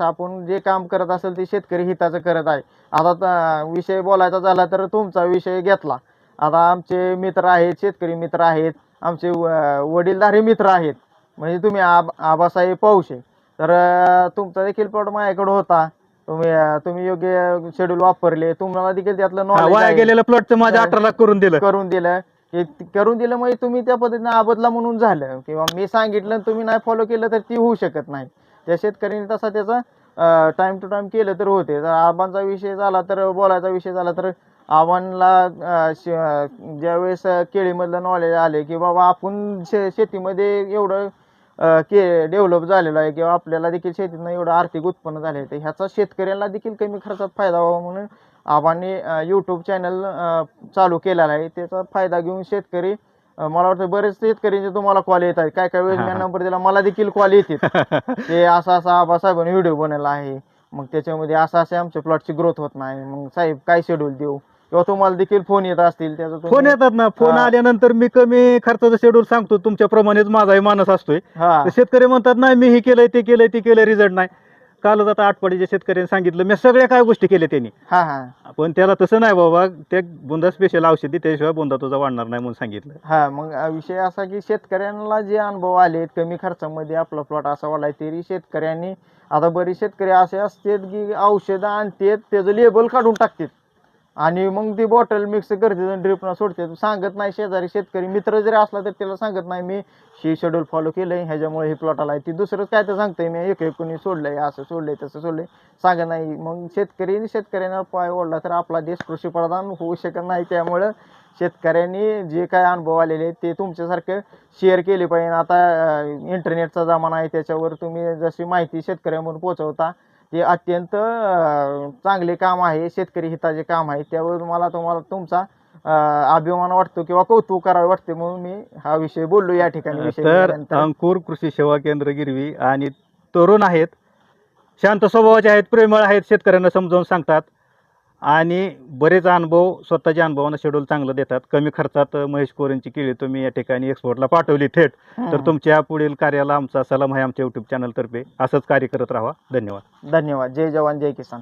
कसं आपण जे काम करत असेल ते शेतकरी हिताचं करत आहे. आता विषय बोलायचा झाला तर तुमचा विषय घेतला. आता आमचे मित्र आहेत शेतकरी मित्र आहेत आमचे वडीलधारी मित्र आहेत. म्हणजे तुम्ही आब आबासाहेब पाऊशे तर तुमचा देखील प्लॉट माझ्याकडे होता. तुम्ही तुम्ही योग्य शेड्यूल वापरले. तुम्हाला देखील त्यातलं नॉलेज गेलेलं प्लॉटचं माझ्या. अठरा लाख करून दिलं. करून दिलं. करून दिलं म्हणजे तुम्ही त्या पद्धतीने आबदला म्हणून झालं. किंवा मी सांगितलं तुम्ही नाही फॉलो केलं तर ती होऊ शकत नाही. त्या शेतकऱ्यांनी तसा त्याचा टाईम टू टाईम केलं तर होते. जर आबांचा विषय झाला तर बोलायचा विषय झाला तर आव्हानला ज्यावेळेस केळीमधलं नॉलेज आले की बाबा आपण शे शेतीमध्ये एवढं के डेव्हलप झालेलं आहे किंवा आपल्याला देखील शेतीतनं एवढं आर्थिक उत्पन्न झाले तर ह्याचा शेतकऱ्यांना देखील कमी खर्चात फायदा व्हावा म्हणून आबांनी यूट्यूब चॅनल चालू केलेला आहे. त्याचा फायदा घेऊन शेतकरी मला वाटतं बरेच शेतकऱ्यांचे तुम्हाला कॉल येत आहेत. काय काय वेळेस मी. नंबर दिला मला देखील कॉल येतात ते असा असा आबासाहेबांनी व्हिडिओ बनवला आहे. मग त्याच्यामध्ये असं असे आमच्या प्लॉटची ग्रोथ होत नाही. मग साहेब काय शेड्यूल देऊ? किंवा तुम्हाला देखील फोन येत असतील त्याचा फोन येतात ना. फोन. आल्यानंतर मी कमी खर्चाचं शेड्यूल सांगतो. तुमच्याप्रमाणेच माझाही मानस असतोय. शेतकरी म्हणतात नाही मी हे केलंय ते केलंय ते केलंय रिझल्ट नाही. कालच आता आठवडीच्या शेतकऱ्यांनी सांगितलं मी सगळ्या काय गोष्टी केल्या त्यांनी. हा हा. पण त्याला तसं नाही बाबा ते बुंदा स्पेशल औषधी त्याशिवाय बुंदा तुझा वाढणार नाही म्हणून सांगितलं. हा मग विषय असा की शेतकऱ्यांना जे अनुभव आले कमी खर्चामध्ये आपला प्लॉट असा वाढलाय तरी शेतकऱ्यांनी आता बरेच शेतकरी असे असतात की औषधं आणतात त्याचं लेबल काढून टाकतात. आणि मग ती बॉटल मिक्स करते आणि ड्रिपनं सांगत नाही शेजारी शेतकरी मित्र जरी असला तर त्याला सांगत नाही मी ही शेड्यूल फॉलो केलंय ह्याच्यामुळे हे प्लॉटाला आहे ती दुसरंच काय तर सांगते मी एक एक कोणी सोडलंय असं सोडलंय तसं सोडलंय. सांगत नाही. मग शेतकरी शेतकऱ्यांना पाय ओढला तर आपला देश कृषीप्रधान होऊ शकत नाही. त्यामुळं शेतकऱ्यांनी जे काय अनुभव आलेले ते तुमच्यासारखं शेअर केले पाहिजे. आता इंटरनेटचा जमाना आहे त्याच्यावर तुम्ही जशी माहिती शेतकऱ्यांवर पोचवता ते अत्यंत चांगले काम आहे शेतकरी हिताचे काम आहे त्यावर मला तुम्हाला तुमचा अभिमान वाटतो किंवा कौतुक करावे वाटते म्हणून मी हा विषय बोललो या ठिकाणी तर. अंकुर कृषी सेवा केंद्र गिरवी आणि तरुण आहेत शांत स्वभावाचे आहेत प्रेमळ आहेत शेतकऱ्यांना समजावून सांगतात आणि बरेच अनुभव स्वतःच्या अनुभवानं शेड्यूल चांगलं देतात. कमी खर्चात महेश कोरेंची केळी तुम्ही या ठिकाणी एक्सपोर्टला पाठवली थेट. तर. तुमच्या पुढील कार्याला आमचा सलाम आहे आमच्या युट्यूब चॅनलतर्फे असंच कार्य करत राहा. धन्यवाद. धन्यवाद. जय जवान जय किसान.